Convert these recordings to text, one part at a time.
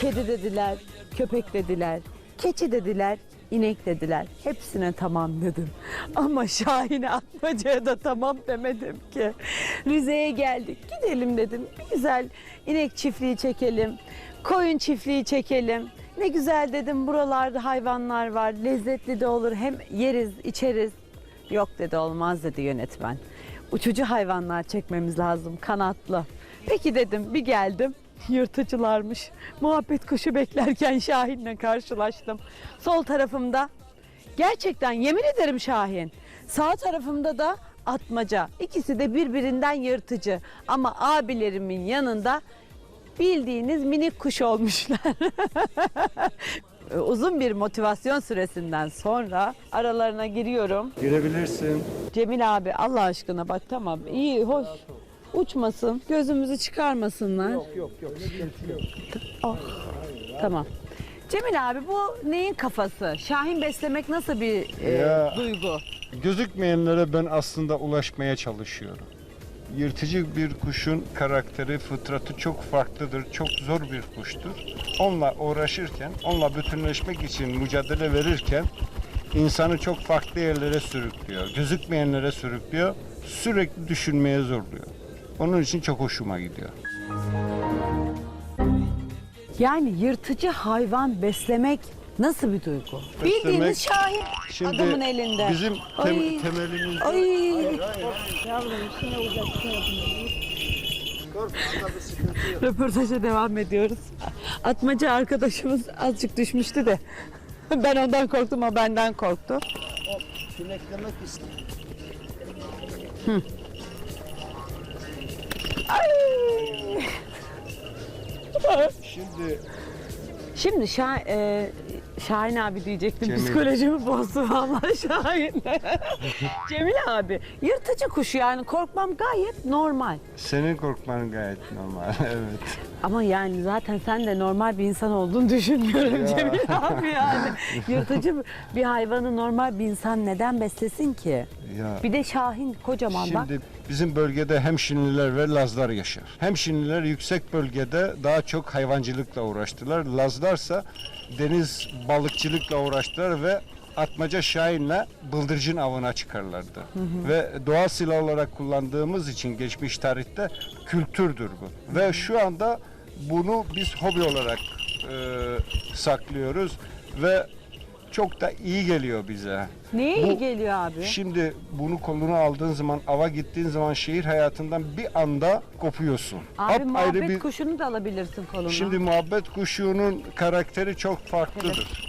kedi dediler, köpek dediler, keçi dediler, inek dediler. Hepsine tamam dedim. Ama Şahin'e Atmaca'ya da tamam demedim ki. Rize'ye geldik. Gidelim dedim. Bir güzel inek çiftliği çekelim. Koyun çiftliği çekelim. Ne güzel dedim buralarda hayvanlar var. Lezzetli de olur. Hem yeriz, içeriz. Yok dedi olmaz dedi yönetmen. Uçucu hayvanlar çekmemiz lazım kanatlı. Peki dedim bir geldim. Yırtıcılarmış. Muhabbet kuşu beklerken Şahin'le karşılaştım. Sol tarafımda gerçekten yemin ederim Şahin. Sağ tarafımda da atmaca. İkisi de birbirinden yırtıcı. Ama abilerimin yanında bildiğiniz minik kuş olmuşlar. Uzun bir motivasyon süresinden sonra aralarına giriyorum. Girebilirsin. Cemil abi Allah aşkına bak tamam iyi hoş. Uçmasın, gözümüzü çıkarmasınlar. Yok yok yok. Ah, tamam. Cemil abi bu neyin kafası? Şahin beslemek nasıl bir e, Ya. duygu? Gözükmeyenlere ben aslında ulaşmaya çalışıyorum. Yırtıcı bir kuşun karakteri, fıtratı çok farklıdır. Çok zor bir kuştur. Onunla uğraşırken, onunla bütünleşmek için mücadele verirken insanı çok farklı yerlere sürüklüyor. Gözükmeyenlere sürüklüyor. Sürekli düşünmeye zorluyor. Onun için çok hoşuma gidiyor. Yani yırtıcı hayvan beslemek nasıl bir duygu? Bildiğiniz Şahin adamın elinde. bizim tem- Ay. temelimiz Ay. Röportaja devam ediyoruz. Atmaca arkadaşımız azıcık düşmüştü de. Ben ondan korktum, o benden korktu. Sineklemek istiyor. Şimdi Şimdi Şah, e, Şahin abi diyecektim. Cemil. Psikolojimi bozdu vallahi Şahin. Cemil abi, yırtıcı kuş yani korkmam gayet normal. senin korkman gayet normal. evet. Ama yani zaten sen de normal bir insan olduğunu düşünmüyorum Ya. Cemil abi yani. Yırtıcı bir hayvanı normal bir insan neden beslesin ki? Ya. Bir de Şahin kocaman bak. Şimdi bizim bölgede hem Şinliler ve Lazlar yaşar. Hem Şinliler yüksek bölgede daha çok hayvancılıkla uğraştılar. Lazlarsa deniz balıkçılıkla uğraştılar ve atmaca şahinle bıldırcın avına çıkarlardı. Ve doğal silah olarak kullandığımız için geçmiş tarihte kültürdür bu. Ve şu anda bunu biz hobi olarak e, saklıyoruz ve çok da iyi geliyor bize. Neye Bu- iyi geliyor abi? Şimdi bunu koluna aldığın zaman, ava gittiğin zaman şehir hayatından bir anda kopuyorsun. Abi Apayrı muhabbet bir... kuşunu da alabilirsin koluna. Şimdi muhabbet kuşunun karakteri çok farklıdır.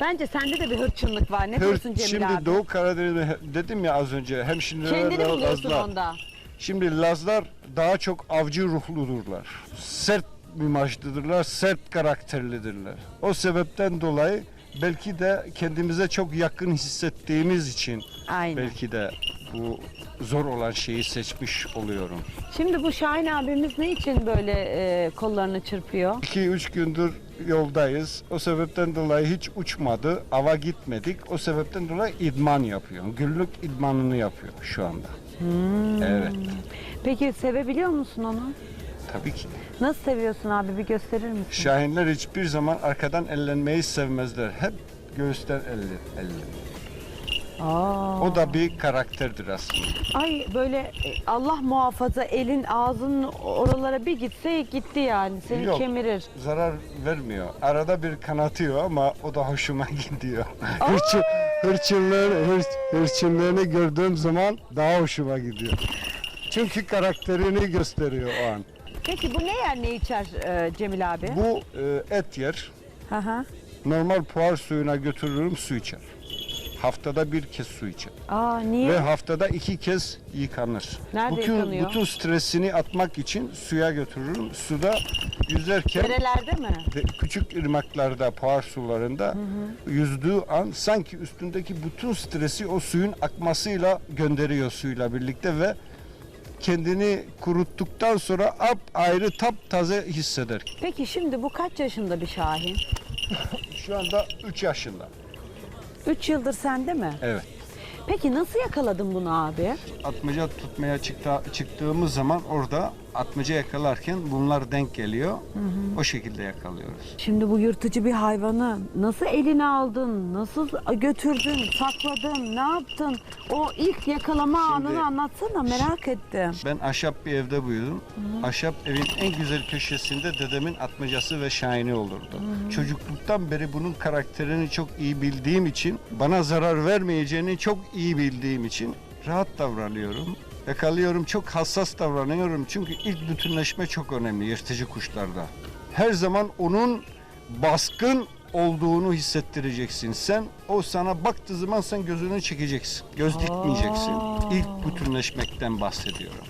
Bence sende de bir hırçınlık var. Ne Hır- diyorsun Cemil şimdi abi? Doğu Karadeniz'de dedim ya az önce hem şimdi Kendini buluyorsun onda. Şimdi Lazlar daha çok avcı ruhludurlar. Sert mimaçlıdırlar, sert karakterlidirler. O sebepten dolayı belki de kendimize çok yakın hissettiğimiz için Aynen. belki de bu zor olan şeyi seçmiş oluyorum. Şimdi bu Şahin abimiz ne için böyle e, kollarını çırpıyor? 2-3 gündür yoldayız. O sebepten dolayı hiç uçmadı. Ava gitmedik. O sebepten dolayı idman yapıyor. Günlük idmanını yapıyor şu anda. Evet. Peki sevebiliyor musun onu? Tabii ki. Nasıl seviyorsun abi bir gösterir misin? Şahinler hiçbir zaman arkadan ellenmeyi sevmezler. Hep göğüsten elle, ellenir. Aa. O da bir karakterdir aslında. Ay böyle e, Allah muhafaza elin ağzının oralara bir gitse gitti yani seni Yok. kemirir. Zarar vermiyor. Arada bir kanatıyor ama o da hoşuma gidiyor. Hırçın, hırçınlığını, hır, hırçınlığını gördüğüm zaman daha hoşuma gidiyor. Çünkü karakterini gösteriyor o an. Peki bu ne yer ne içer e, Cemil abi? Bu e, et yer. Hı hı. Normal puar suyuna götürürüm su içer. Haftada bir kez su içer. Aa niye? Ve haftada iki kez yıkanır. Nerede bütün, yıkanıyor? Bütün stresini atmak için suya götürürüm. Suda yüzerken Derelerde mi? de- küçük ırmaklarda, puar sularında yüzdüğü an sanki üstündeki bütün stresi o suyun akmasıyla gönderiyor suyla birlikte ve kendini kuruttuktan sonra ap ayrı taptaze hisseder. Peki şimdi bu kaç yaşında bir Şahin? Şu anda 3 yaşında. 3 yıldır sende mi? Evet. Peki nasıl yakaladın bunu abi? Atmaca tutmaya çıktı, çıktığımız zaman orada atmaca yakalarken bunlar denk geliyor. O şekilde yakalıyoruz. Şimdi bu yırtıcı bir hayvanı nasıl eline aldın, nasıl götürdün, sakladın, ne yaptın? O ilk yakalama Şimdi- anını anlatsana merak ettim. Ben ahşap bir evde büyüdüm. Ahşap evin en güzel köşesinde dedemin atmacası ve şahini olurdu. Çocukluktan beri bunun karakterini çok iyi bildiğim için, bana zarar vermeyeceğini çok iyi bildiğim için rahat davranıyorum. Yakalıyorum, çok hassas davranıyorum. Çünkü ilk bütünleşme çok önemli yırtıcı kuşlarda. Her zaman onun baskın olduğunu hissettireceksin. Sen o sana baktığı zaman sen gözünü çekeceksin. Göz dikmeyeceksin. İlk bütünleşmekten bahsediyorum.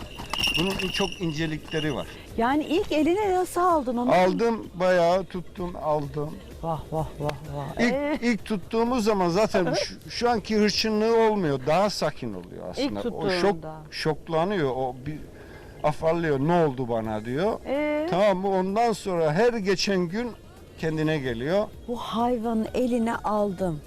Bunun çok incelikleri var. Yani ilk eline nasıl aldın onu? Aldım bayağı tuttum aldım. Vah vah vah İlk, Ee, ilk tuttuğumuz zaman zaten şu, şu anki hırçınlığı olmuyor. Daha sakin oluyor aslında. İlk o şok şoklanıyor. O bir afallıyor. Ne oldu bana diyor. ee, Tamam mı? Ondan sonra her geçen gün kendine geliyor. bu hayvanın eline aldım.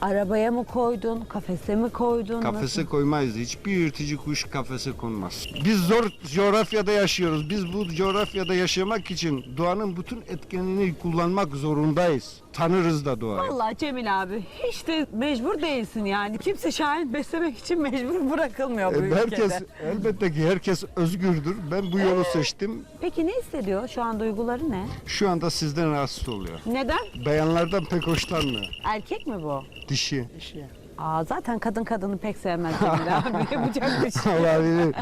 Arabaya mı koydun, kafese mi koydun? Kafese koymayız. Hiçbir yırtıcı kuş kafese konmaz. Biz zor coğrafyada yaşıyoruz. Biz bu coğrafyada yaşamak için doğanın bütün etkenini kullanmak zorundayız. Tanırız da doğayı. Vallahi Cemil abi hiç de mecbur değilsin yani. Kimse şahin beslemek için mecbur bırakılmıyor bu E, ülkede. herkes elbette ki herkes özgürdür. Ben bu yolu seçtim. Peki ne hissediyor? Şu an duyguları ne? Şu anda sizden rahatsız oluyor. Neden? Bayanlardan pek hoşlanmıyor. Erkek mi bu? Dişi. İşte. Aa zaten kadın kadını pek sevmez Cemil abi. Bıçak dışı. olabilir.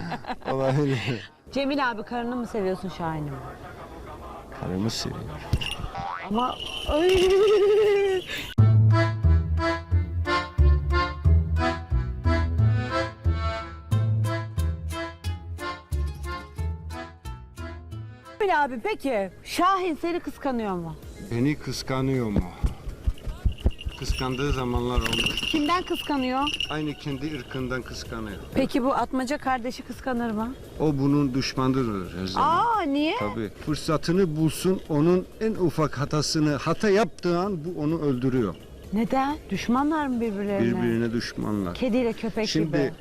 Olabilir. Cemil abi karını mı seviyorsun Şahin'i mi? Karımı seviyor. Ama abi peki Şahin seni kıskanıyor mu? Beni kıskanıyor mu? Kıskandığı zamanlar olmuş. Kimden kıskanıyor? Aynı kendi ırkından kıskanıyor. Peki bu atmaca kardeşi kıskanır mı? O bunun düşmanıdır her zaman. Aa niye? Tabii. Fırsatını bulsun, onun en ufak hatasını, hata yaptığı an bu onu öldürüyor. Neden? Düşmanlar mı birbirlerine? Birbirine düşmanlar. Kediyle köpek Şimdi gibi.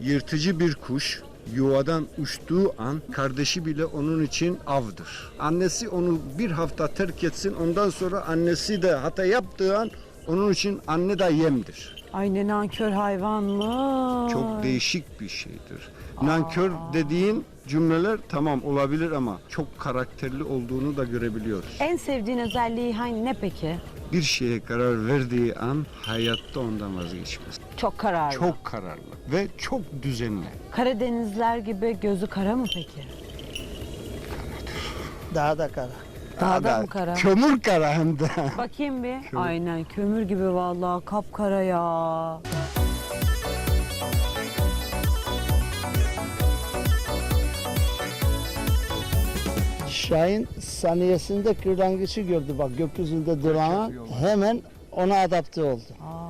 yırtıcı bir kuş yuvadan uçtuğu an kardeşi bile onun için avdır. Annesi onu bir hafta terk etsin ondan sonra annesi de hata yaptığı an onun için anne de yemdir. Ay ne nankör hayvan mı? Çok değişik bir şeydir. Nankör dediğin cümleler tamam olabilir ama çok karakterli olduğunu da görebiliyoruz. En sevdiğin özelliği hangi ne peki? Bir şeye karar verdiği an hayatta ondan vazgeçmez. Çok kararlı. Çok kararlı ve çok düzenli. Karadenizler gibi gözü kara mı peki? Daha da kara. Daha da mı kara? Kömür kara hem de. Bakayım bir. Aynen kömür gibi vallahi kapkara ya. Şahin saniyesinde kırlangıcı gördü bak gökyüzünde dolanan hemen ona adapte oldu. Aa.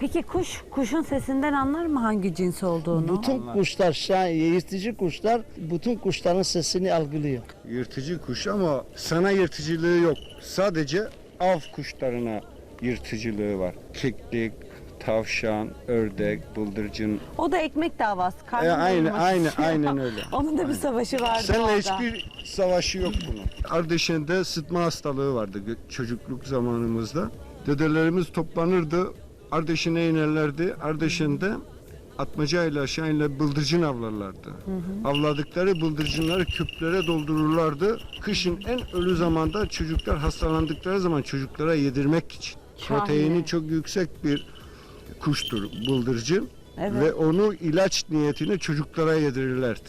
Peki kuş, kuşun sesinden anlar mı hangi cins olduğunu? Bütün kuşlar, şahin, yırtıcı kuşlar bütün kuşların sesini algılıyor. Yırtıcı kuş ama sana yırtıcılığı yok. Sadece av kuşlarına yırtıcılığı var. Keklik, tavşan, ördek, bıldırcın. O da ekmek davası. E, karnını aynı, doyurmak aynı, istiyor. aynen öyle. Onun da bir savaşı vardı Seninle orada. hiçbir savaşı yok bunun. Ardeşen'de sıtma hastalığı vardı gö- çocukluk zamanımızda. Dedelerimiz toplanırdı, Ardeşen'e inerlerdi. Ardeşen'de atmacayla, şahinle bıldırcın avlarlardı. Avladıkları bıldırcınları küplere doldururlardı. Kışın en ölü zamanda çocuklar hastalandıkları zaman çocuklara yedirmek için. Şahane. Proteini çok yüksek bir kuştur bıldırcın. Evet. Ve onu ilaç niyetine çocuklara yedirirlerdi.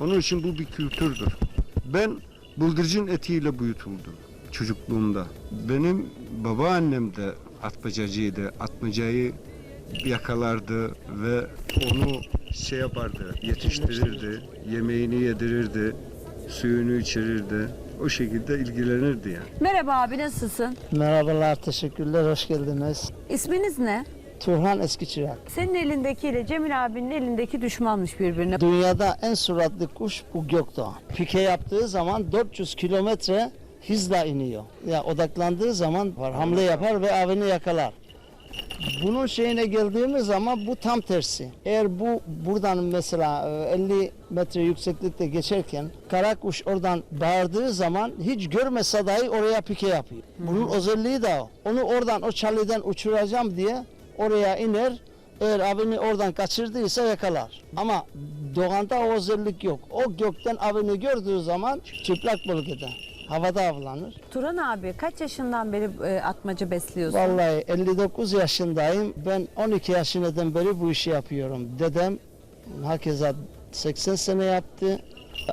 Onun için bu bir kültürdür. Ben bıldırcın etiyle büyütüldüm çocukluğumda. Benim babaannem de atmacacıydı. Atmacayı yakalardı ve onu şey yapardı, yetiştirirdi, yemeğini yedirirdi, suyunu içirirdi. O şekilde ilgilenirdi yani. Merhaba abi nasılsın? Merhabalar, teşekkürler, hoş geldiniz. İsminiz ne? Turhan Eskiçirak. Senin elindekiyle Cemil abinin elindeki düşmanmış birbirine. Dünyada en süratli kuş bu gökdoğan. Pike yaptığı zaman 400 kilometre hızla iniyor. Ya odaklandığı zaman var, hamle yapar ve avını yakalar. Bunun şeyine geldiğimiz zaman bu tam tersi. Eğer bu buradan mesela e, 50 metre yükseklikte geçerken karakuş oradan bağırdığı zaman hiç görmese dahi oraya pike yapıyor. Bunun özelliği de o. Onu oradan o çalıdan uçuracağım diye oraya iner. Eğer avını oradan kaçırdıysa yakalar. Ama doğanda o özellik yok. O gökten avını gördüğü zaman çıplak bölgede havada avlanır. Turan abi kaç yaşından beri e, atmaca besliyorsun? Vallahi 59 yaşındayım. Ben 12 yaşından beri bu işi yapıyorum. Dedem herkese 80 sene yaptı.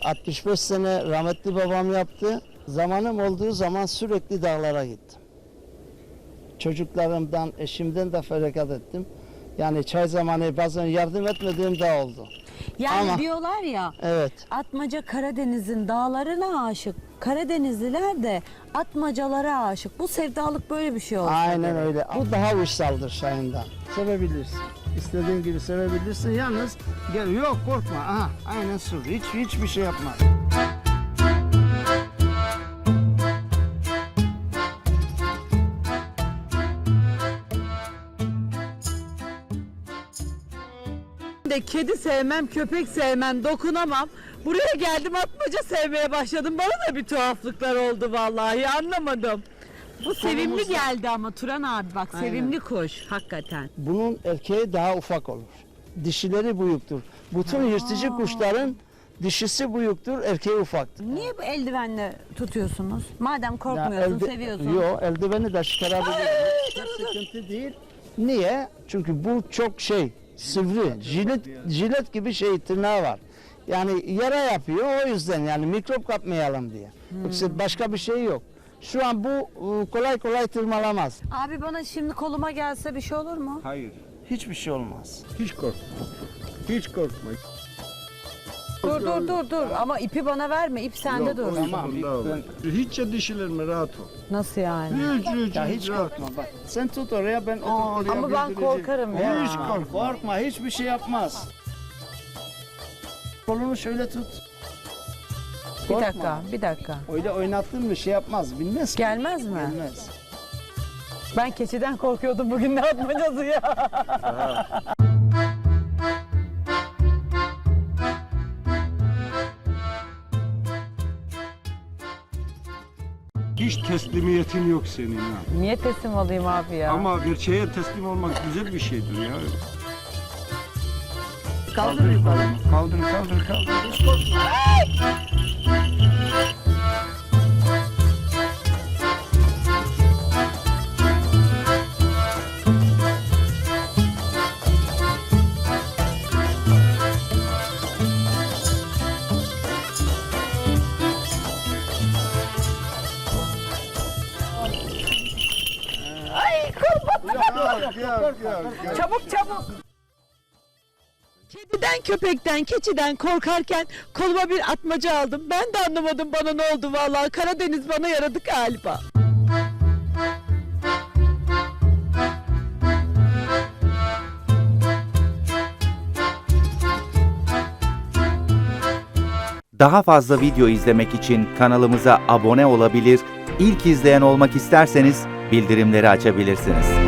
65 sene rahmetli babam yaptı. Zamanım olduğu zaman sürekli dağlara gittim. Çocuklarımdan, eşimden de feragat ettim. Yani çay zamanı bazen yardım etmediğim de oldu. yani Ama- diyorlar ya Evet. Atmaca Karadeniz'in dağlarına aşık. Karadenizliler de atmacalara aşık. Bu sevdalık böyle bir şey olsa Aynen gerek. öyle. Bu daha uysaldır Şahin'den. Sevebilirsin. İstediğin gibi sevebilirsin. Yalnız gel yok korkma. Aha, aynen sür. Hiç hiçbir şey yapma. de kedi sevmem, köpek sevmem, dokunamam. Buraya geldim atmaca sevmeye başladım. Bana da bir tuhaflıklar oldu vallahi anlamadım. Bu sevimli geldi ama Turan abi bak Aynen. sevimli kuş hakikaten. Bunun erkeği daha ufak olur. Dişileri büyüktür. Bütün yırtıcı kuşların dişisi büyüktür, erkeği ufaktır. Niye bu eldivenle tutuyorsunuz? Madem Ya korkmuyorsun, elde- seviyorsun. Yok, eldiveni de çıkarabilir. Sıkıntı değil. Niye? Çünkü bu çok şey, sivri, jilet, jilet gibi şey tırnağı var. Yani yara yapıyor o yüzden yani mikrop kapmayalım diye. Yoksa başka bir şey yok. Şu an bu e, kolay kolay tırmalamaz. Abi bana şimdi koluma gelse bir şey olur mu? Hayır. Hiçbir şey olmaz. Hiç korkma. Hiç korkma. Dur dur dur dur ama ipi bana verme ip sende Yok, dur. Tamam, ben-. Hiç endişelenme rahat ol. Nasıl yani? Hiç hiç Ya hiç, hiç rahat. korkma bak. Sen tut oraya ben oraya Ama ben korkarım ya. Hiç korkma. Korkma hiçbir şey yapmaz. Kolunu şöyle tut. Bir Korkma. dakika, bir dakika. Öyle oynattın mı şey yapmaz bilmez ki. Gelmez mi? Gelmez. Ben keçiden korkuyordum bugün ne atmacası ya. Hiç teslimiyetin yok senin ha. Niye teslim olayım abi ya? Ama gerçeğe teslim olmak güzel bir şeydir ya. Kaldır yukarı. Kaldır kaldır kaldır. Hiç korkma. Köpekten, keçiden korkarken koluma bir atmaca aldım. Ben de anlamadım bana ne oldu vallahi. Karadeniz bana yaradı galiba. Daha fazla video izlemek için kanalımıza abone olabilir, ilk izleyen olmak isterseniz bildirimleri açabilirsiniz.